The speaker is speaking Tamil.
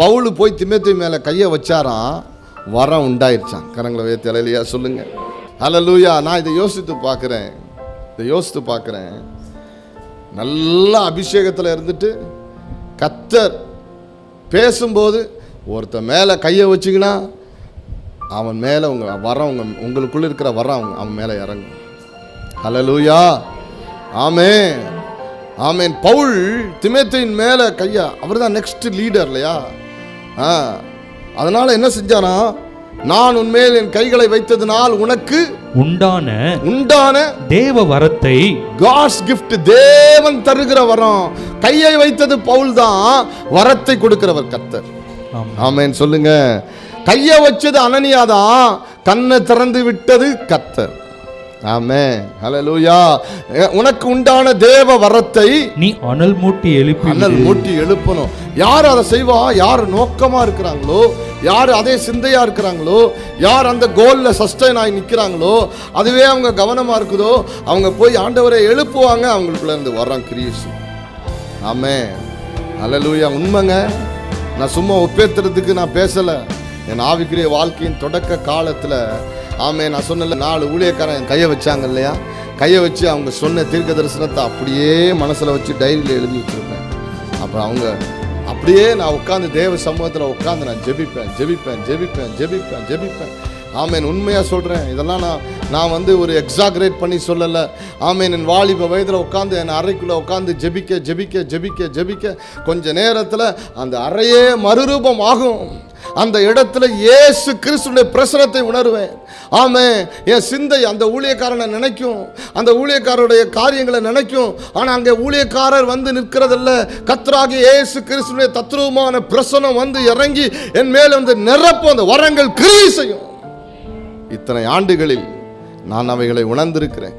பவுல் போய் திமேத்தி மேலே கையை வச்சாராம் வரம் உண்டாயிருச்சான் கரங்களை வே சொல்லுங்கள் ஹலோ லூயா நான் இதை யோசித்து பார்க்குறேன். இதை யோசித்து பார்க்குறேன். நல்ல அபிஷேகத்தில் இருந்துட்டு கத்தர் பேசும்போது ஒருத்தன் மேலே கையை வச்சிங்கன்னா அவன் மேலே உங்கள் வரம் உங்கள் உங்களுக்குள்ள இருக்கிற வரம் அவங்க அவன் மேலே இறங்கும். ஹலோ லூயா ஆமே ஆமேன் பவுல் திமேத்தையின் மேலே கையா அவர் தான் நெக்ஸ்ட் லீடர் இல்லையா? அதனால் என்ன செஞ்சானா? நான் உன்மேல் என் கைகளை வைத்ததினால் உனக்கு உண்டான உண்டான தேவ வரத்தை காட்ஸ் gift தேவன் தருகிற வரம். கையை வைத்தது பவுல் தான் வரத்தை கொடுக்கிறவர் கர்த்தர். ஆம். ஆமென். சொல்லுங்க. கையை வச்சது அனனியாதான் கண்ணை திறந்து விட்டது கர்த்தர். ஆமே ஹalleluya. உனக்கு உண்டான தேவ வரத்தை நீ அனல் மூட்டி எழுப்பி அண்ணல் மூட்டி எழுப்பணும். யார் அதை செய்வா? யார் நோக்கமா இருக்கிறாங்களோ? யார் அதே சிந்தையா இருக்கிறாங்களோ? யார் அந்த கோல்ல சஸ்டைன் ஆகி நிற்கிறாங்களோ அதுவே அவங்க கவனமா இருக்குதோ? அவங்க போய் ஆண்டவரை எழுப்புவாங்க அவங்களுக்குள்ள இருந்து வர்றான் கிரியேஷன் ஆமே அல்லேலூயா உண்மைங்க. நான் சும்மா ஒப்பேத்துறதுக்கு நான் பேசலை. என் ஆவிக்குரிய வாழ்க்கையின் தொடக்க காலத்தில் ஆமே நான் சொன்னல நாலு ஊழியக்காரன் கையை வச்சாங்க இல்லையா? கையை வச்சு அவங்க சொன்ன தீர்க்க தரிசனத்தை அப்படியே மனசில் வச்சு டைரியில் எழுதி வச்சுருப்பேன். அப்புறம் அவங்க அப்படியே நான் உட்காந்து தேவ சமூகத்தில் உட்காந்து நான் ஜெபிப்பேன் ஜெபிப்பேன் ஜெபிப்பேன் ஜெபிப்பேன் ஜெபிப்பேன். ஆமேன் உண்மையாக சொல்கிறேன் இதெல்லாம் நான் நான் வந்து ஒரு எக்ஸாக்ரேட் பண்ணி சொல்லலை. ஆமேன் என் வாலிப வயதில் உட்காந்து என் அறைக்குள்ளே உட்காந்து ஜெபிக்க ஜெபிக்க ஜெபிக்க ஜெபிக்க கொஞ்ச நேரத்தில் அந்த அறையே மறுரூபம் ஆகும் அந்த இடத்துல இயேசு கிறிஸ்துடைய பிரசனத்தை உணர்வேன். ஆமே என் சிந்தை அந்த ஊழியக்காரனை நினைக்கும். அந்த ஊழியக்காரருடைய காரியங்களை நினைக்கும். ஆனால் அங்கே ஊழியக்காரர் வந்து நிற்கிறதில்ல. கத்ராகி இயேசு கிறிஸ்துடைய தத்ரூபமான பிரசனம் வந்து இறங்கி என் மேலே வந்து நிரப்பும் அந்த வரங்கள் கிரியை செய்யும். இத்தனை ஆண்டுகளில் நான் அவைகளை உணர்ந்திருக்கிறேன்.